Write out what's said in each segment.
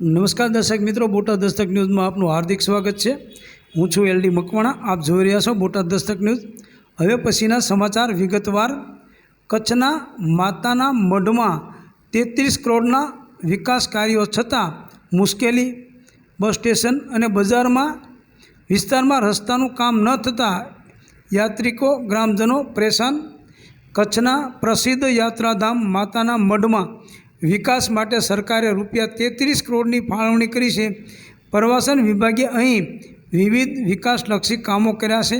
નમસ્કાર દર્શક મિત્રો, બોટાદ દસ્તક ન્યૂઝમાં આપનું હાર્દિક સ્વાગત છે. હું છું એલડી મકવાણા, આપ જોઈ રહ્યા છો બોટાદ દસ્તક ન્યૂઝ. હવે પછીના સમાચાર વિગતવાર. કચ્છના માતાના મઢમાં તેત્રીસ કરોડના વિકાસ કાર્યો છતાં મુશ્કેલી. બસ સ્ટેશન અને બજારમાં, વિસ્તારમાં રસ્તાનું કામ ન થતાં યાત્રિકો, ગ્રામજનો પરેશાન. કચ્છના પ્રસિદ્ધ યાત્રાધામ માતાના મઢમાં વિકાસ માટે સરકારે રૂપિયા તેત્રીસ કરોડની ફાળવણી કરી છે. પ્રવાસન વિભાગે અહીં વિવિધ વિકાસલક્ષી કામો કર્યા છે.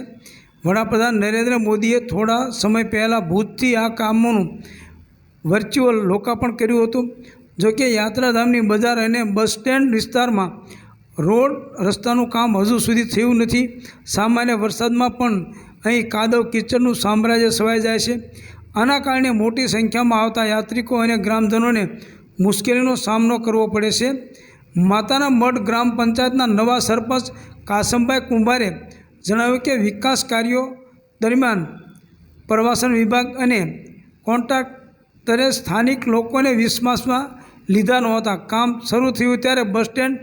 વડાપ્રધાન નરેન્દ્ર મોદીએ થોડા સમય પહેલાં ભૂતથી આ કામોનું વર્ચ્યુઅલ લોકાર્પણ કર્યું હતું. જોકે યાત્રાધામની બજાર અને બસ સ્ટેન્ડ વિસ્તારમાં રોડ રસ્તાનું કામ હજુ સુધી થયું નથી. સામાન્ય વરસાદમાં પણ અહીં કાદવ કીચડનું સામ્રાજ્ય સવાઈ જાય છે. આના કારણે મોટી સંખ્યામાં આવતા યાત્રિકો અને ગ્રામજનોને મુશ્કેલીનો સામનો કરવો પડે છે. માતાના મઢ ગ્રામ પંચાયતના નવા સરપંચ કાસમભાઈ કુંભારે જણાવ્યું કે વિકાસ કાર્યો દરમિયાન પ્રવાસન વિભાગ અને કોન્ટ્રાક્ટરે સ્થાનિક લોકોને વિશ્વાસમાં લીધા નહોતા. કામ શરૂ થયું ત્યારે બસ સ્ટેન્ડ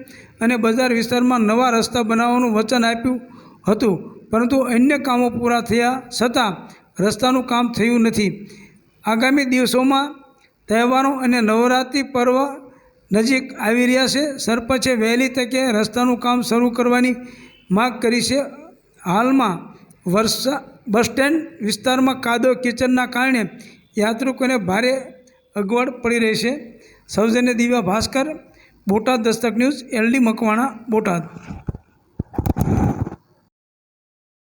અને બજાર વિસ્તારમાં નવા રસ્તા બનાવવાનું વચન આપ્યું હતું. પરંતુ અન્ય કામો પૂરા થયા છતાં રસ્તાનું કામ થયું નથી. આગામી દિવસોમાં તહેવારો અને નવરાત્રિ પર્વ નજીક આવી રહ્યા છે. સરપંચે વહેલી તકે રસ્તાનું કામ શરૂ કરવાની માગ કરી છે. હાલમાં વર્ષા બસ સ્ટેન્ડ વિસ્તારમાં કાદવ કિચનના કારણે યાત્રિકોને ભારે અગવડ પડી રહી છે. સૌજન્ય Divya Bhaskar, Botad Dastak news, L D Makwana, Botad.